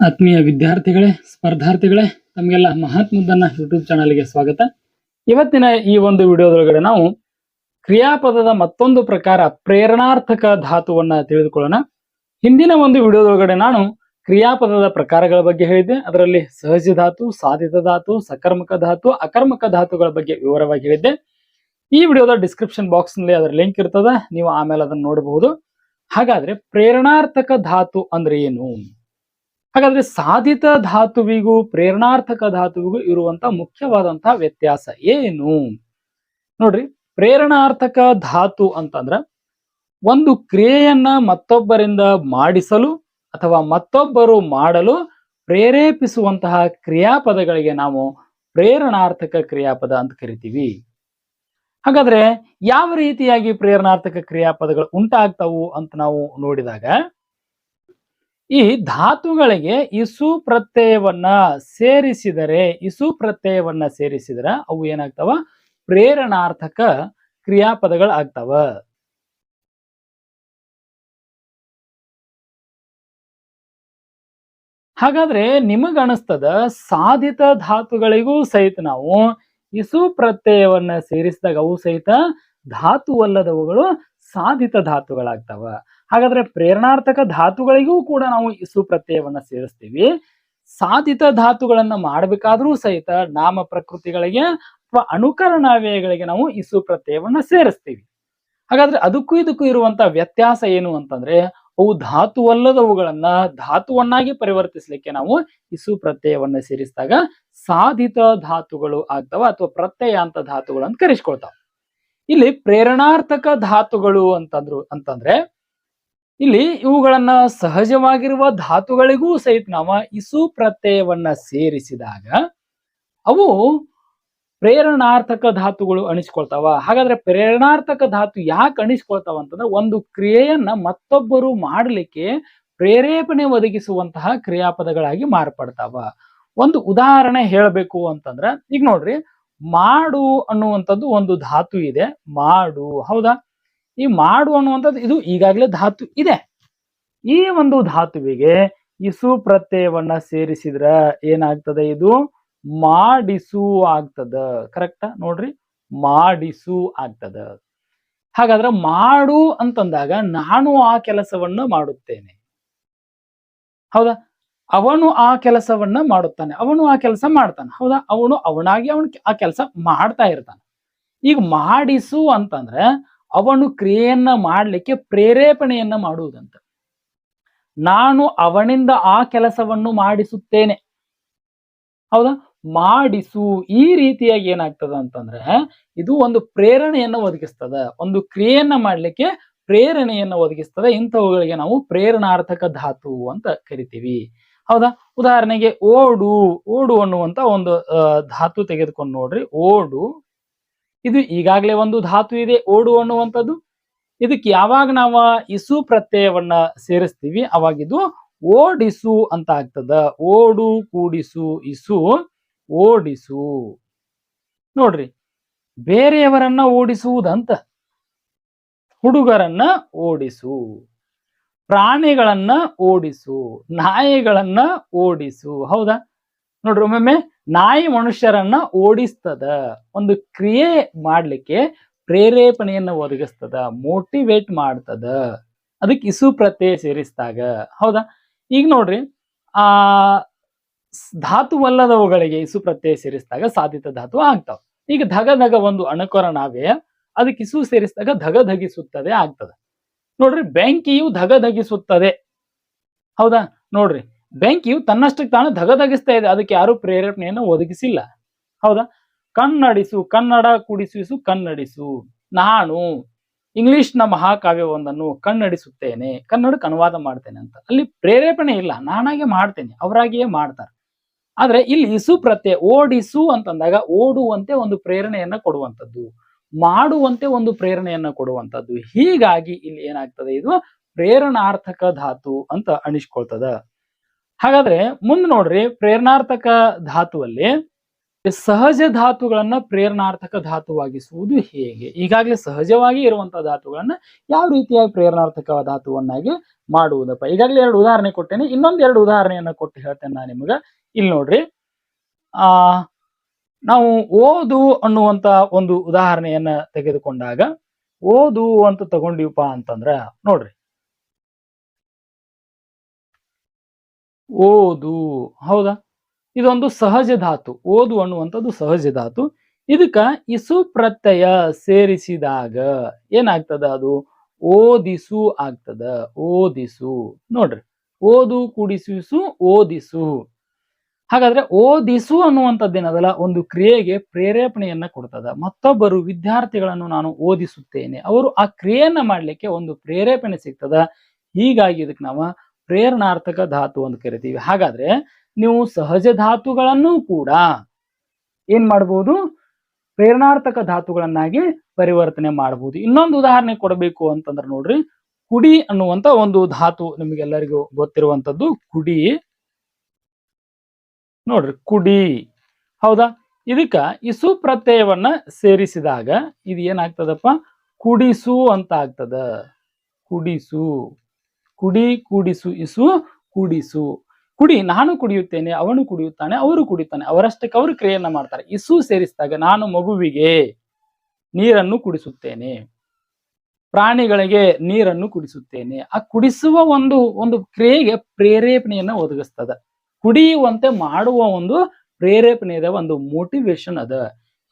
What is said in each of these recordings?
ಆತ್ಮೀಯ ವಿದ್ಯಾರ್ಥಿಗಳೇ, ಸ್ಪರ್ಧಾರ್ಥಿಗಳೇ, ತಮಗೆಲ್ಲ ಮಹಾತ್ಮದನ್ನ ಯೂಟ್ಯೂಬ್ ಚಾನಲ್ಗೆ ಸ್ವಾಗತ. ಇವತ್ತಿನ ಈ ಒಂದು ವಿಡಿಯೋದೊಳಗಡೆ ನಾವು ಕ್ರಿಯಾಪದದ ಮತ್ತೊಂದು ಪ್ರಕಾರ ಪ್ರೇರಣಾರ್ಥಕ ಧಾತುವನ್ನ ತಿಳಿದುಕೊಳ್ಳೋಣ. ಹಿಂದಿನ ಒಂದು ವಿಡಿಯೋದೊಳಗಡೆ ನಾನು ಕ್ರಿಯಾಪದದ ಪ್ರಕಾರಗಳ ಬಗ್ಗೆ ಹೇಳಿದ್ದೆ. ಅದರಲ್ಲಿ ಸಹಜ ಧಾತು, ಸಾಧಿತ ಧಾತು, ಸಕರ್ಮಕ ಧಾತು, ಅಕರ್ಮಕ ಧಾತುಗಳ ಬಗ್ಗೆ ವಿವರವಾಗಿ ಹೇಳಿದ್ದೆ. ಈ ವಿಡಿಯೋದ ಡಿಸ್ಕ್ರಿಪ್ಷನ್ ಬಾಕ್ಸ್ನಲ್ಲಿ ಅದರ ಲಿಂಕ್ ಇರ್ತದ. ನೀವು ಆಮೇಲೆ ಅದನ್ನ ನೋಡಬಹುದು. ಹಾಗಾದ್ರೆ ಪ್ರೇರಣಾರ್ಥಕ ಧಾತು ಅಂದ್ರೆ ಏನು? ಹಾಗಾದ್ರೆ ಸಾಧಿತ ಧಾತುವಿಗೂ ಪ್ರೇರಣಾರ್ಥಕ ಧಾತುವಿಗೂ ಇರುವಂತ ಮುಖ್ಯವಾದಂತಹ ವ್ಯತ್ಯಾಸ ಏನು? ನೋಡ್ರಿ, ಪ್ರೇರಣಾರ್ಥಕ ಧಾತು ಅಂತಂದ್ರ ಒಂದು ಕ್ರಿಯೆಯನ್ನ ಮತ್ತೊಬ್ಬರಿಂದ ಮಾಡಿಸಲು ಅಥವಾ ಮತ್ತೊಬ್ಬರು ಮಾಡಲು ಪ್ರೇರೇಪಿಸುವಂತಹ ಕ್ರಿಯಾಪದಗಳಿಗೆ ನಾವು ಪ್ರೇರಣಾರ್ಥಕ ಕ್ರಿಯಾಪದ ಅಂತ ಕರಿತೀವಿ. ಹಾಗಾದ್ರೆ ಯಾವ ರೀತಿಯಾಗಿ ಪ್ರೇರಣಾರ್ಥಕ ಕ್ರಿಯಾಪದಗಳು ಉಂಟಾಗ್ತವು ಅಂತ ನಾವು ನೋಡಿದಾಗ ಈ ಧಾತುಗಳಿಗೆ ಇಸು ಪ್ರತ್ಯಯವನ್ನ ಸೇರಿಸಿದರೆ, ಇಸು ಪ್ರತ್ಯಯವನ್ನ ಸೇರಿಸಿದ್ರ ಅವು ಏನಾಗ್ತಾವ? ಪ್ರೇರಣಾರ್ಥಕ ಕ್ರಿಯಾಪದಗಳು ಆಗ್ತಾವ. ಹಾಗಾದ್ರೆ ನಿಮಗನಿಸ್ತದ ಸಾಧಿತ ಧಾತುಗಳಿಗೂ ಸಹಿತ ನಾವು ಇಸು ಪ್ರತ್ಯಯವನ್ನ ಸೇರಿಸಿದಾಗ ಅವು ಸಹಿತ ಧಾತುವಲ್ಲದವುಗಳು ಸಾಧಿತ ಧಾತುಗಳಾಗ್ತಾವ. ಹಾಗಾದ್ರೆ ಪ್ರೇರಣಾರ್ಥಕ ಧಾತುಗಳಿಗೂ ಕೂಡ ನಾವು ಇಸು ಪ್ರತ್ಯಯವನ್ನ ಸೇರಿಸ್ತೀವಿ. ಸಾಧಿತ ಧಾತುಗಳನ್ನ ಮಾಡಬೇಕಾದ್ರೂ ಸಹಿತ ನಾಮ ಪ್ರಕೃತಿಗಳಿಗೆ ಅಥವಾ ಅನುಕರಣಾವ್ಯಯಗಳಿಗೆ ನಾವು ಇಸು ಪ್ರತ್ಯಯವನ್ನ ಸೇರಿಸ್ತೀವಿ. ಹಾಗಾದ್ರೆ ಅದಕ್ಕೂ ಇದಕ್ಕೂ ಇರುವಂತ ವ್ಯತ್ಯಾಸ ಏನು ಅಂತಂದ್ರೆ ಅವು ಧಾತುವಲ್ಲದವುಗಳನ್ನ ಧಾತುವನ್ನಾಗಿ ಪರಿವರ್ತಿಸಲಿಕ್ಕೆ ನಾವು ಇಸು ಪ್ರತ್ಯಯವನ್ನ ಸೇರಿಸಿದಾಗ ಸಾಧಿತ ಧಾತುಗಳು ಆಗ್ತಾವ ಅಥವಾ ಪ್ರತ್ಯಯ ಅಂತ ಅಂತ ಕರೆಸ್ಕೊಳ್ತಾವ. ಇಲ್ಲಿ ಪ್ರೇರಣಾರ್ಥಕ ಧಾತುಗಳು ಅಂತಂದ್ರು ಅಂತಂದ್ರೆ ಇಲ್ಲಿ ಇವುಗಳನ್ನ ಸಹಜವಾಗಿರುವ ಧಾತುಗಳಿಗೂ ಸಹಿತ ನಾವು ಇಸು ಪ್ರತ್ಯಯವನ್ನ ಸೇರಿಸಿದಾಗ ಅವು ಪ್ರೇರಣಾರ್ಥಕ ಧಾತುಗಳು ಅಣಿಸ್ಕೊಳ್ತಾವ ಹಾಗಾದ್ರೆ ಪ್ರೇರಣಾರ್ಥಕ ಧಾತು ಯಾಕೆ ಅಣಿಸ್ಕೊಳ್ತಾವ ಅಂತಂದ್ರೆ ಒಂದು ಕ್ರಿಯೆಯನ್ನ ಮತ್ತೊಬ್ಬರು ಮಾಡಲಿಕ್ಕೆ ಪ್ರೇರೇಪಣೆ ಒದಗಿಸುವಂತಹ ಕ್ರಿಯಾಪದಗಳಾಗಿ ಮಾರ್ಪಡ್ತಾವ. ಒಂದು ಉದಾಹರಣೆ ಹೇಳಬೇಕು ಅಂತಂದ್ರೆ, ಈಗ ನೋಡ್ರಿ, ಮಾಡು ಅನ್ನುವಂಥದ್ದು ಒಂದು ಧಾತು ಇದೆ. ಮಾಡು, ಹೌದಾ? ಈ ಮಾಡು ಅನ್ನುವಂಥದ್ದು ಇದು ಈಗಾಗಲೇ ಧಾತು ಇದೆ. ಈ ಒಂದು ಧಾತುವಿಗೆ ಇಸು ಪ್ರತ್ಯಯವನ್ನ ಸೇರಿಸಿದ್ರ ಏನಾಗ್ತದೆ ಇದು? ಮಾಡಿಸು ಆಗ್ತದ. ಕರೆಕ್ಟ ನೋಡ್ರಿ. ಮಾಡಿಸು ಆಗ್ತದ. ಹಾಗಾದ್ರೆ ಮಾಡು ಅಂತಂದಾಗ ನಾನು ಆ ಕೆಲಸವನ್ನ ಮಾಡುತ್ತೇನೆ. ಹೌದಾ? ಅವನು ಆ ಕೆಲಸವನ್ನ ಮಾಡುತ್ತಾನೆ. ಅವನು ಆ ಕೆಲಸ ಮಾಡ್ತಾನೆ. ಹೌದಾ? ಅವನು ಅವನಾಗಿ ಅವನು ಆ ಕೆಲಸ ಮಾಡ್ತಾ ಇರ್ತಾನೆ. ಈಗ ಮಾಡಿಸು ಅಂತಂದ್ರೆ ಅವನು ಕ್ರಿಯೆಯನ್ನ ಮಾಡಲಿಕ್ಕೆ ಪ್ರೇರೇಪಣೆಯನ್ನ ಮಾಡುವುದಂತ. ನಾನು ಅವನಿಂದ ಆ ಕೆಲಸವನ್ನು ಮಾಡಿಸುತ್ತೇನೆ. ಹೌದಾ? ಮಾಡಿಸು ಈ ರೀತಿಯಾಗಿ ಏನಾಗ್ತದ ಅಂತಂದ್ರೆ ಇದು ಒಂದು ಪ್ರೇರಣೆಯನ್ನ ಒದಗಿಸ್ತದ. ಒಂದು ಕ್ರಿಯೆಯನ್ನ ಮಾಡ್ಲಿಕ್ಕೆ ಪ್ರೇರಣೆಯನ್ನ ಒದಗಿಸ್ತದ. ಇಂಥವುಗಳಿಗೆ ನಾವು ಪ್ರೇರಣಾರ್ಥಕ ಧಾತು ಅಂತ ಕರಿತೀವಿ. ಹೌದಾ? ಉದಾಹರಣೆಗೆ ಓಡು ಓಡು ಅನ್ನುವಂತ ಒಂದು ಧಾತು ತೆಗೆದುಕೊಂಡು ನೋಡ್ರಿ. ಓಡು ಇದು ಈಗಾಗಲೇ ಒಂದು ಧಾತು ಇದೆ, ಓಡು ಅನ್ನುವಂಥದ್ದು. ಇದಕ್ಕೆ ಯಾವಾಗ ನಾವು ಇಸು ಪ್ರತ್ಯಯವನ್ನ ಸೇರಿಸ್ತೀವಿ, ಅವಾಗಿದು ಓಡಿಸು ಅಂತ ಆಗ್ತದ. ಓಡು, ಕೂಡಿಸು, ಇಸು, ಓಡಿಸು. ನೋಡ್ರಿ, ಬೇರೆಯವರನ್ನ ಓಡಿಸುವುದಂತ, ಹುಡುಗರನ್ನ ಓಡಿಸು, ಪ್ರಾಣಿಗಳನ್ನ ಓಡಿಸು, ನಾಯಿಗಳನ್ನ ಓಡಿಸು, ಹೌದಾ? ನೋಡ್ರಿ, ಒಮ್ಮೊಮ್ಮೆ ನಾಯಿ ಮನುಷ್ಯರನ್ನ ಓಡಿಸ್ತದ. ಒಂದು ಕ್ರಿಯೆ ಮಾಡ್ಲಿಕ್ಕೆ ಪ್ರೇರೇಪಣೆಯನ್ನ ಒದಗಿಸ್ತದ ಮೋಟಿವೇಟ್ ಮಾಡ್ತದ. ಅದಕ್ಕೆ ಇಸು ಪ್ರತ್ಯಯ ಸೇರಿಸಿದಾಗ ಹೌದಾ? ಈಗ ನೋಡ್ರಿ, ಆ ಧಾತುವಲ್ಲದವುಗಳಿಗೆ ಇಸು ಪ್ರತ್ಯಯ ಸೇರಿಸಿದಾಗ ಸಾಧಿತ ಧಾತು ಆಗ್ತಾವ. ಈಗ ಧಗ ಧಗ ಒಂದು ಅಣುಕರಣಾವ್ಯಯ ಅದಕ್ಕೆ ಇಸು ಸೇರಿಸಿದಾಗ ಧಗ ಧಗಿಸುತ್ತದೆ ಆಗ್ತದೆ. ನೋಡ್ರಿ, ಬೆಂಕಿಯು ಧಗ ಧಗಿಸುತ್ತದೆ. ಹೌದಾ? ನೋಡ್ರಿ ಬೆಂಕಿಯು ತನ್ನಷ್ಟಕ್ಕೆ ತಾನು ಧಗಧಗಿಸ್ತಾ ಇದೆ. ಅದಕ್ಕೆ ಯಾರು ಪ್ರೇರೇಪಣೆಯನ್ನು ಒದಗಿಸಿಲ್ಲ. ಹೌದಾ? ಕನ್ನಡಿಸು, ಕನ್ನಡ ಕುಡಿಸು ಕನ್ನಡಿಸು. ನಾನು ಇಂಗ್ಲಿಷ್ನ ಮಹಾಕಾವ್ಯವೊಂದನ್ನು ಕನ್ನಡಿಸುತ್ತೇನೆ. ಕನ್ನಡಕ್ಕೆ ಅನುವಾದ ಮಾಡ್ತೇನೆ ಅಂತ. ಅಲ್ಲಿ ಪ್ರೇರೇಪಣೆ ಇಲ್ಲ. ನಾನಾಗೆ ಮಾಡ್ತೇನೆ. ಅವರಾಗಿಯೇ ಮಾಡ್ತಾರೆ. ಆದ್ರೆ ಇಲ್ಲಿ ಇಸು ಪ್ರತ್ಯ ಓಡಿಸು ಅಂತಂದಾಗ ಓಡುವಂತೆ ಒಂದು ಪ್ರೇರಣೆಯನ್ನ ಕೊಡುವಂಥದ್ದು. ಮಾಡುವಂತೆ ಒಂದು ಪ್ರೇರಣೆಯನ್ನ ಕೊಡುವಂಥದ್ದು. ಹೀಗಾಗಿ ಇಲ್ಲಿ ಏನಾಗ್ತದೆ ಇದು ಪ್ರೇರಣಾರ್ಥಕ ಧಾತು ಅಂತ ಅನಿಸ್ಕೊಳ್ತದ. ಹಾಗಾದ್ರೆ ಮುಂದೆ ನೋಡ್ರಿ ಪ್ರೇರಣಾರ್ಥಕ ಧಾತುವಲ್ಲಿ ಸಹಜ ಧಾತುಗಳನ್ನ ಪ್ರೇರಣಾರ್ಥಕ ಧಾತುವಾಗಿಸುವುದು ಹೇಗೆ? ಈಗಾಗಲೇ ಸಹಜವಾಗಿ ಇರುವಂತಹ ಧಾತುಗಳನ್ನ ಯಾವ ರೀತಿಯಾಗಿ ಪ್ರೇರಣಾರ್ಥಕ ಧಾತುವನ್ನಾಗಿ ಮಾಡುವುದಪ್ಪ? ಈಗಾಗಲೇ ಎರಡು ಉದಾಹರಣೆ ಕೊಟ್ಟೇನೆ. ಇನ್ನೊಂದು ಎರಡು ಉದಾಹರಣೆಯನ್ನ ಕೊಟ್ಟು ಹೇಳ್ತೇನೆ ನಾನು ನಿಮಗ. ಇಲ್ಲಿ ನೋಡ್ರಿ. ಆ, ನಾವು ಓದು ಅನ್ನುವಂತ ಒಂದು ಉದಾಹರಣೆಯನ್ನ ತೆಗೆದುಕೊಂಡಾಗ, ಓದು ಅಂತ ತಗೊಂಡಿವಪ್ಪ ಅಂತಂದ್ರ, ನೋಡ್ರಿ. ಓದು. ಹೌದಾ? ಇದೊಂದು ಸಹಜ ಧಾತು. ಓದು ಅನ್ನುವಂಥದ್ದು ಸಹಜ ಧಾತು. ಇದಕ್ಕ ಇಸು ಪ್ರತ್ಯಯ ಸೇರಿಸಿದಾಗ ಏನಾಗ್ತದ ಅದು? ಓದಿಸು ಆಗ್ತದ. ಓದಿಸು. ನೋಡ್ರಿ. ಓದು, ಕೂಡಿಸಿಸು, ಓದಿಸು. ಹಾಗಾದ್ರೆ ಓದಿಸು ಅನ್ನುವಂಥದ್ದೇನದಲ್ಲ ಒಂದು ಕ್ರಿಯೆಗೆ ಪ್ರೇರೇಪಣೆಯನ್ನ ಕೊಡ್ತದ. ಮತ್ತೊಬ್ಬರು ವಿದ್ಯಾರ್ಥಿಗಳನ್ನು ನಾನು ಓದಿಸುತ್ತೇನೆ. ಅವರು ಆ ಕ್ರಿಯೆಯನ್ನ ಮಾಡ್ಲಿಕ್ಕೆ ಒಂದು ಪ್ರೇರೇಪಣೆ ಸಿಗ್ತದ. ಹೀಗಾಗಿ ಇದಕ್ಕೆ ನಾವು ಪ್ರೇರಣಾರ್ಥಕ ಧಾತು ಅಂತ ಕರಿತೀವಿ. ಹಾಗಾದ್ರೆ ನೀವು ಸಹಜ ಧಾತುಗಳನ್ನು ಕೂಡ ಏನ್ ಮಾಡಬಹುದು ಪ್ರೇರಣಾರ್ಥಕ ಧಾತುಗಳನ್ನಾಗಿ ಪರಿವರ್ತನೆ ಮಾಡಬಹುದು ಇನ್ನೊಂದು ಉದಾಹರಣೆ ಕೊಡಬೇಕು ಅಂತಂದ್ರೆ ನೋಡ್ರಿ, ಕುಡಿ ಅನ್ನುವಂತ ಒಂದು ಧಾತು ನಿಮಗೆಲ್ಲರಿಗೂ ಗೊತ್ತಿರುವಂತದ್ದು ಕುಡಿ. ನೋಡ್ರಿ, ಕುಡಿ. ಹೌದಾ? ಇದಕ್ಕ ಇಸು ಪ್ರತ್ಯಯವನ್ನ ಸೇರಿಸಿದಾಗ ಇದು ಏನಾಗ್ತದಪ್ಪ? ಕುಡಿಸು ಅಂತ ಆಗ್ತದ. ಕುಡಿಸು. ಕುಡಿ ಕೂಡಿಸು, ಇಸು ಕುಡಿಸು. ಕುಡಿ, ನಾನು ಕುಡಿಯುತ್ತೇನೆ, ಅವನು ಕುಡಿಯುತ್ತಾನೆ, ಅವರು ಕುಡಿಯುತ್ತಾನೆ, ಅವರಷ್ಟಕ್ಕೆ ಅವರು ಕ್ರಿಯೆಯನ್ನ ಮಾಡ್ತಾರೆ. ಇಸು ಸೇರಿಸಿದಾಗ ನಾನು ಮಗುವಿಗೆ ನೀರನ್ನು ಕುಡಿಸುತ್ತೇನೆ. ಪ್ರಾಣಿಗಳಿಗೆ ನೀರನ್ನು ಕುಡಿಸುತ್ತೇನೆ. ಆ ಕುಡಿಸುವ ಒಂದು ಒಂದು ಕ್ರಿಯೆಗೆ ಪ್ರೇರೇಪಣೆಯನ್ನ ಒದಗಿಸ್ತದ. ಕುಡಿಯುವಂತೆ ಮಾಡುವ ಒಂದು ಪ್ರೇರೇಪಣೆಯ ಒಂದು ಮೋಟಿವೇಶನ್ ಅದ.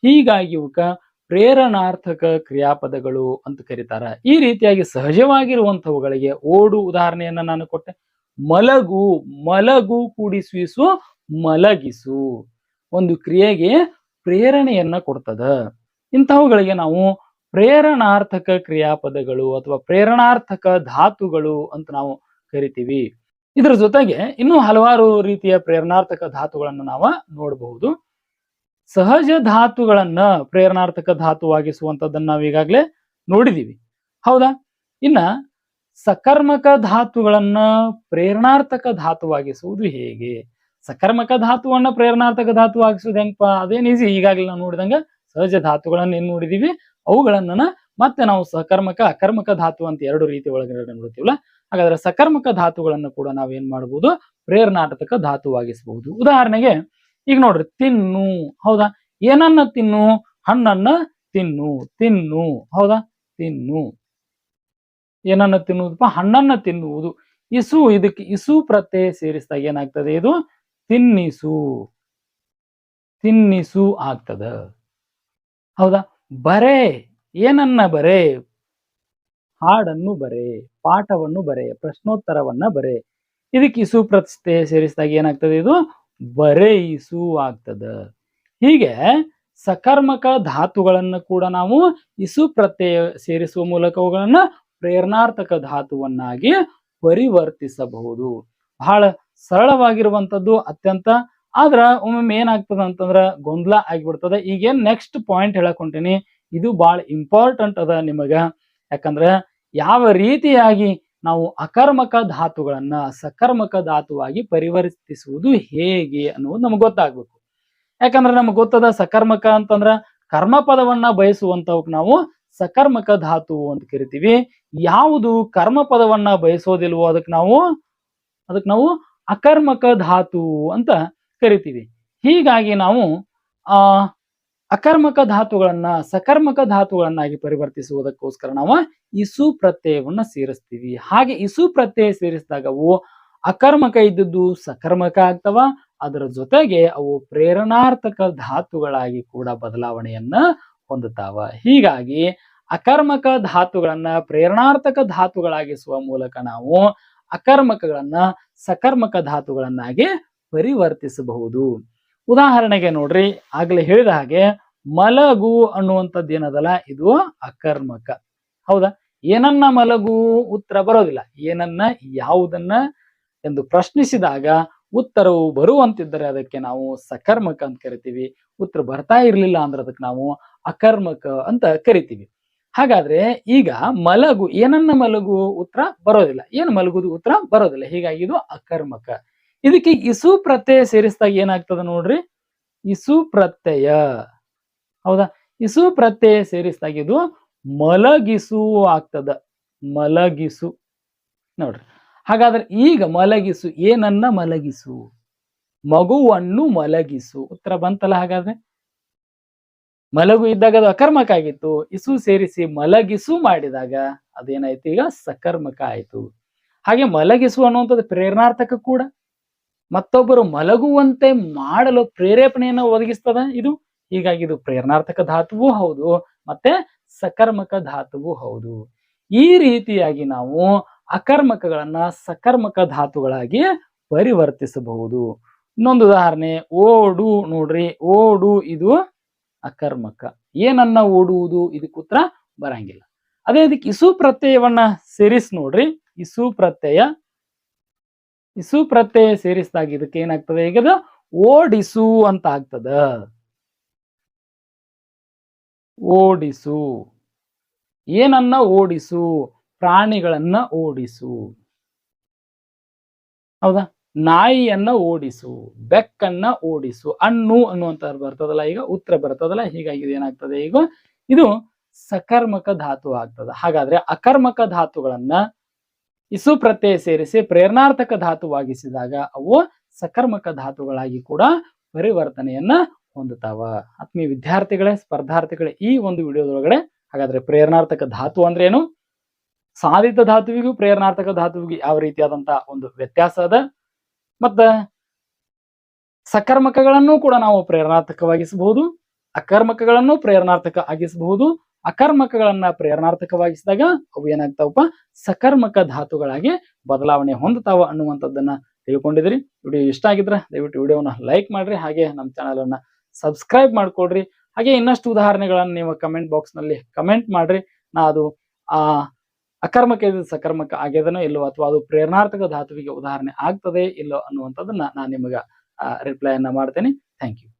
ಹೀಗಾಗಿ ಇವಕ್ಕ ಪ್ರೇರಣಾರ್ಥಕ ಕ್ರಿಯಾಪದಗಳು ಅಂತ ಕರೀತಾರ. ಈ ರೀತಿಯಾಗಿ ಸಹಜವಾಗಿರುವಂತವುಗಳಿಗೆ ಓಡು ಉದಾಹರಣೆಯನ್ನ ನಾನು ಕೊಟ್ಟೆ. ಮಲಗು ಮಲಗು ಕೂಡಿಸುವಿಸು, ಮಲಗಿಸು. ಒಂದು ಕ್ರಿಯೆಗೆ ಪ್ರೇರಣೆಯನ್ನ ಕೊಡ್ತದ. ಇಂತಹವುಗಳಿಗೆ ನಾವು ಪ್ರೇರಣಾರ್ಥಕ ಕ್ರಿಯಾಪದಗಳು ಅಥವಾ ಪ್ರೇರಣಾರ್ಥಕ ಧಾತುಗಳು ಅಂತ ನಾವು ಕರಿತೀವಿ. ಇದರ ಜೊತೆಗೆ ಇನ್ನೂ ಹಲವಾರು ರೀತಿಯ ಪ್ರೇರಣಾರ್ಥಕ ಧಾತುಗಳನ್ನು ನಾವು ನೋಡಬಹುದು. ಸಹಜ ಧಾತುಗಳನ್ನ ಪ್ರೇರಣಾರ್ಥಕ ಧಾತುವಾಗಿಸುವಂಥದ್ದನ್ನ ನಾವು ಈಗಾಗಲೇ ನೋಡಿದೀವಿ. ಹೌದಾ? ಇನ್ನ ಸಕರ್ಮಕ ಧಾತುಗಳನ್ನ ಪ್ರೇರಣಾರ್ಥಕ ಧಾತುವಾಗಿಸುವುದು ಹೇಗೆ? ಸಕರ್ಮಕ ಧಾತುವನ್ನ ಪ್ರೇರಣಾರ್ಥಕ ಧಾತುವಾಗಿಸುವುದು ಹೆಂಗಪ್ಪ ಅದೇನ್ ಈಸಿ ಈಗಾಗಲೇ ನಾವು ನೋಡಿದಂಗ ಸಹಜ ಧಾತುಗಳನ್ನ ಏನ್ ನೋಡಿದೀವಿ. ಅವುಗಳನ್ನ ಮತ್ತೆ ನಾವು ಸಕರ್ಮಕ, ಅಕರ್ಮಕ ಧಾತು ಅಂತ ಎರಡು ರೀತಿ ಒಳಗಡೆ ನೋಡ್ತೀವಲ್ಲ? ಹಾಗಾದ್ರೆ ಸಕರ್ಮಕ ಧಾತುಗಳನ್ನು ಕೂಡ ನಾವೇನ್ ಮಾಡ್ಬೋದು? ಪ್ರೇರಣಾರ್ಥಕ ಧಾತುವಾಗಿಸಬಹುದು ಉದಾಹರಣೆಗೆ ಈಗ ನೋಡ್ರಿ, ತಿನ್ನು, ಹೌದಾ? ಏನನ್ನ ತಿನ್ನು? ಹಣ್ಣನ್ನ ತಿನ್ನು ತಿನ್ನು, ಹೌದಾ? ತಿನ್ನು. ಏನನ್ನ ತಿನ್ನುವುದಪ್ಪ? ಹಣ್ಣನ್ನ ತಿನ್ನುವುದು. ಇಸು, ಇದಕ್ಕೆ ಇಸು ಪ್ರತ್ಯಯ ಸೇರಿಸಿದಾಗ ಏನಾಗ್ತದೆ ಇದು? ತಿನ್ನಿಸು. ತಿನ್ನಿಸು ಆಗ್ತದ. ಹೌದಾ? ಬರೇ, ಏನನ್ನ ಬರೇ? ಹಾಡನ್ನು ಬರೆ, ಪಾಠವನ್ನು ಬರೆ, ಪ್ರಶ್ನೋತ್ತರವನ್ನ ಬರೆ. ಇದಕ್ಕೆ ಇಸು ಪ್ರತ್ಯಯ ಸೇರಿಸಿದಾಗ ಏನಾಗ್ತದೆ ಇದು? ಬರೆಯಿಸು ಆಗ್ತದ ಹೀಗೆ ಸಕರ್ಮಕ ಧಾತುಗಳನ್ನು ಕೂಡ ನಾವು ಇಸು ಪ್ರತ್ಯಯ ಸೇರಿಸುವ ಮೂಲಕ ಅವುಗಳನ್ನ ಪ್ರೇರಣಾರ್ಥಕ ಧಾತುವನ್ನಾಗಿ ಪರಿವರ್ತಿಸಬಹುದು. ಬಹಳ ಸರಳವಾಗಿರುವಂಥದ್ದು ಅತ್ಯಂತ. ಆದ್ರ ಒಮ್ಮೊಮ್ಮೆ ಏನಾಗ್ತದ ಅಂತಂದ್ರ ಗೊಂದಲ ಆಗಿಬಿಡ್ತದೆ. ಈಗೇನ್ ನೆಕ್ಸ್ಟ್ ಪಾಯಿಂಟ್ ಹೇಳಕ್ ಹೊಂಟೀನಿ ಇದು ಬಹಳ ಇಂಪಾರ್ಟೆಂಟ್ ಅದ ನಿಮಗ. ಯಾಕಂದ್ರ ಯಾವ ರೀತಿಯಾಗಿ ನಾವು ಅಕರ್ಮಕ ಧಾತುಗಳನ್ನ ಸಕರ್ಮಕ ಧಾತುವಾಗಿ ಪರಿವರ್ತಿಸುವುದು ಹೇಗೆ ಅನ್ನೋದು ನಮ್ಗೆ ಗೊತ್ತಾಗ್ಬೇಕು. ಯಾಕಂದ್ರೆ ನಮ್ಗೆ ಗೊತ್ತದ ಸಕರ್ಮಕ ಅಂತಂದ್ರ ಕರ್ಮ ಪದವನ್ನ ಬಯಸುವಂತವಕ್ ನಾವು ಸಕರ್ಮಕ ಧಾತು ಅಂತ ಕರಿತೀವಿ. ಯಾವುದು ಕರ್ಮ ಪದವನ್ನ ಬಯಸೋದಿಲ್ವೋ ಅದಕ್ಕೆ ನಾವು ಅದಕ್ಕೆ ನಾವು ಅಕರ್ಮಕ ಧಾತು ಅಂತ ಕರಿತೀವಿ. ಹೀಗಾಗಿ ನಾವು ಆ ಅಕರ್ಮಕ ಧಾತುಗಳನ್ನ ಸಕರ್ಮಕ ಧಾತುಗಳನ್ನಾಗಿ ಪರಿವರ್ತಿಸುವುದಕ್ಕೋಸ್ಕರ ನಾವು ಇಸು ಪ್ರತ್ಯಯವನ್ನ ಸೇರಿಸ್ತೀವಿ. ಹಾಗೆ ಇಸು ಪ್ರತ್ಯಯ ಸೇರಿಸಿದಾಗ ಅವು ಅಕರ್ಮಕ ಇದ್ದದ್ದು ಸಕರ್ಮಕ ಆಗ್ತವ, ಅದರ ಜೊತೆಗೆ ಅವು ಪ್ರೇರಣಾರ್ಥಕ ಧಾತುಗಳಾಗಿ ಕೂಡ ಬದಲಾವಣೆಯನ್ನ ಹೊಂದುತ್ತಾವ. ಹೀಗಾಗಿ ಅಕರ್ಮಕ ಧಾತುಗಳನ್ನ ಪ್ರೇರಣಾರ್ಥಕ ಧಾತುಗಳಾಗಿಸುವ ಮೂಲಕ ನಾವು ಅಕರ್ಮಕಗಳನ್ನ ಸಕರ್ಮಕ ಧಾತುಗಳನ್ನಾಗಿ ಪರಿವರ್ತಿಸಬಹುದು. ಉದಾಹರಣೆಗೆ ನೋಡ್ರಿ, ಆಗ್ಲೇ ಹೇಳಿದ ಹಾಗೆ ಮಲಗು ಅನ್ನುವಂಥದ್ದು ಏನದಲ್ಲ, ಇದು ಅಕರ್ಮಕ. ಹೌದಾ? ಏನನ್ನ ಮಲಗು ಉತ್ತರ ಬರೋದಿಲ್ಲ. ಏನನ್ನ, ಯಾವುದನ್ನ ಎಂದು ಪ್ರಶ್ನಿಸಿದಾಗ ಉತ್ತರವು ಬರುವಂತಿದ್ದರೆ ಅದಕ್ಕೆ ನಾವು ಸಕರ್ಮಕ ಅಂತ ಕರಿತೀವಿ. ಉತ್ತರ ಬರ್ತಾ ಇರಲಿಲ್ಲ ಅಂದ್ರೆ ಅದಕ್ಕೆ ನಾವು ಅಕರ್ಮಕ ಅಂತ ಕರಿತೀವಿ. ಹಾಗಾದ್ರೆ ಈಗ ಮಲಗು, ಏನನ್ನ ಮಲಗು ಉತ್ತರ ಬರೋದಿಲ್ಲ. ಏನು ಮಲಗುದು ಉತ್ತರ? ಬರೋದಿಲ್ಲ. ಹೀಗಾಗಿ ಇದು ಅಕರ್ಮಕ. ಇದಕ್ಕೆ ಇಸು ಪ್ರತ್ಯಯ ಸೇರಿಸಿದಾಗ ಏನಾಗ್ತದ ನೋಡ್ರಿ? ಇಸು ಪ್ರತ್ಯಯ. ಹೌದಾ? ಇಸು ಪ್ರತ್ಯಯ ಸೇರಿಸಿದಾಗ ಇದು ಮಲಗಿಸು ಆಗ್ತದ. ಮಲಗಿಸು. ನೋಡ್ರಿ. ಹಾಗಾದ್ರೆ ಈಗ ಮಲಗಿಸು, ಏನನ್ನ ಮಲಗಿಸು? ಮಗುವನ್ನು ಮಲಗಿಸು. ಉತ್ತರ ಬಂತಲ್ಲ ಹಾಗಾದ್ರೆ? ಮಲಗು ಇದ್ದಾಗ ಅದು ಅಕರ್ಮಕ ಆಗಿತ್ತು. ಇಸು ಸೇರಿಸಿ ಮಲಗಿಸು ಮಾಡಿದಾಗ ಅದೇನಾಯ್ತು ಈಗ? ಸಕರ್ಮಕ ಆಯ್ತು. ಹಾಗೆ ಮಲಗಿಸು ಅನ್ನುವಂಥದ್ದು ಪ್ರೇರಣಾರ್ಥಕ ಕೂಡ. ಮತ್ತೊಬ್ಬರು ಮಲಗುವಂತೆ ಮಾಡಲು ಪ್ರೇರೇಪಣೆಯನ್ನು ಒದಗಿಸ್ತದ ಇದು? ಹೀಗಾಗಿ ಇದು ಪ್ರೇರಣಾರ್ಥಕ ಧಾತುವೂ ಹೌದು, ಮತ್ತೆ ಸಕರ್ಮಕ ಧಾತುವು ಹೌದು. ಈ ರೀತಿಯಾಗಿ ನಾವು ಅಕರ್ಮಕಗಳನ್ನ ಸಕರ್ಮಕ ಧಾತುಗಳಾಗಿ ಪರಿವರ್ತಿಸಬಹುದು. ಇನ್ನೊಂದು ಉದಾಹರಣೆ, ಓಡು ನೋಡ್ರಿ, ಓಡು ಇದು ಅಕರ್ಮಕ. ಏನನ್ನ ಓಡುವುದು? ಇದಕ್ಕೆ ಉತ್ತರ ಬರಂಗಿಲ್ಲ. ಅದೇ ಇದಕ್ಕೆ ಇಸು ಪ್ರತ್ಯಯವನ್ನ ಸೇರಿಸಿ ನೋಡ್ರಿ, ಇಸು ಪ್ರತ್ಯಯ ಇಸು ಪ್ರತ್ಯಯ ಸೇರಿಸಿದಾಗ ಇದಕ್ಕೆ ಏನಾಗ್ತದೆ? ಈಗ ಓಡಿಸು ಅಂತ ಆಗ್ತದ. ಓಡಿಸು. ಏನನ್ನ ಓಡಿಸು? ಪ್ರಾಣಿಗಳನ್ನ ಓಡಿಸು. ಹೌದಾ? ನಾಯಿಯನ್ನ ಓಡಿಸು. ಬೆಕ್ಕನ್ನ ಓಡಿಸು. ಅಣ್ಣು ಅನ್ನುವಂತ ಬರ್ತದಲ್ಲ ಈಗ ಉತ್ತರ ಬರ್ತದಲ್ಲ, ಹೀಗಾಗಿ ಏನಾಗ್ತದೆ ಈಗ? ಇದು ಸಕರ್ಮಕ ಧಾತು ಆಗ್ತದ. ಹಾಗಾದ್ರೆ ಅಕರ್ಮಕ ಧಾತುಗಳನ್ನ ಇಸು ಪ್ರತ್ಯಯ ಸೇರಿಸಿ ಪ್ರೇರಣಾರ್ಥಕ ಧಾತುವಾಗಿಸಿದಾಗ ಅವು ಸಕರ್ಮಕ ಧಾತುಗಳಾಗಿ ಕೂಡ ಪರಿವರ್ತನೆಯನ್ನ ಹೊಂದುತ್ತಾವ. ಆತ್ಮೀಯ ವಿದ್ಯಾರ್ಥಿಗಳೇ, ಸ್ಪರ್ಧಾರ್ಥಿಗಳೇ, ಈ ಒಂದು ವಿಡಿಯೋದೊಳಗಡೆ ಹಾಗಾದ್ರೆ ಪ್ರೇರಣಾರ್ಥಕ ಧಾತು ಅಂದ್ರೆ ಏನು? ಸಾಧಿತ ಧಾತುವಿಗೂ ಪ್ರೇರಣಾರ್ಥಕ ಧಾತುವಿಗೂ ಯಾವ ರೀತಿಯಾದಂತ ಒಂದು ವ್ಯತ್ಯಾಸ ಅದ? ಮತ್ತ ಸಕರ್ಮಕಗಳನ್ನು ಕೂಡ ನಾವು ಪ್ರೇರಣಾರ್ಥಕವಾಗಿಸಬಹುದು, ಅಕರ್ಮಕಗಳನ್ನು ಪ್ರೇರಣಾರ್ಥಕ ಆಗಿಸಬಹುದು ಅಕರ್ಮಕಗಳನ್ನ ಪ್ರೇರಣಾರ್ಥಕವಾಗಿಸಿದಾಗ ಅವು ಏನಾಗ್ತಾವಪ್ಪ? ಸಕರ್ಮಕ ಧಾತುಗಳಾಗಿ ಬದಲಾವಣೆ ಹೊಂದುತ್ತಾವ ಅನ್ನುವಂಥದ್ದನ್ನ ತಿಳ್ಕೊಂಡಿದ್ರಿ. ವಿಡಿಯೋ ಇಷ್ಟ ಆಗಿದ್ರೆ ದಯವಿಟ್ಟು ವಿಡಿಯೋನ ಲೈಕ್ ಮಾಡ್ರಿ, ಹಾಗೆ ನಮ್ಮ ಚಾನಲ್ ಅನ್ನ ಸಬ್ಸ್ಕ್ರೈಬ್ ಮಾಡ್ಕೊಳ್ರಿ ಹಾಗೆ ಇನ್ನಷ್ಟು ಉದಾಹರಣೆಗಳನ್ನ ನೀವು ಕಮೆಂಟ್ ಬಾಕ್ಸ್ನಲ್ಲಿ ಕಮೆಂಟ್ ಮಾಡ್ರಿ. ನಾ ಅದು, ಆ, ಅಕರ್ಮಕ ಸಕರ್ಮಕ ಆಗ್ಯದನೋ ಇಲ್ಲೋ ಅಥವಾ ಅದು ಪ್ರೇರಣಾರ್ಥಕ ಧಾತುವಿಗೆ ಉದಾಹರಣೆ ಆಗ್ತದೆ ಇಲ್ಲೋ ಅನ್ನುವಂಥದ್ದನ್ನ ನಾನು ನಿಮಗೆ ರಿಪ್ಲೈ ಅನ್ನ ಮಾಡ್ತೇನೆ. Thank you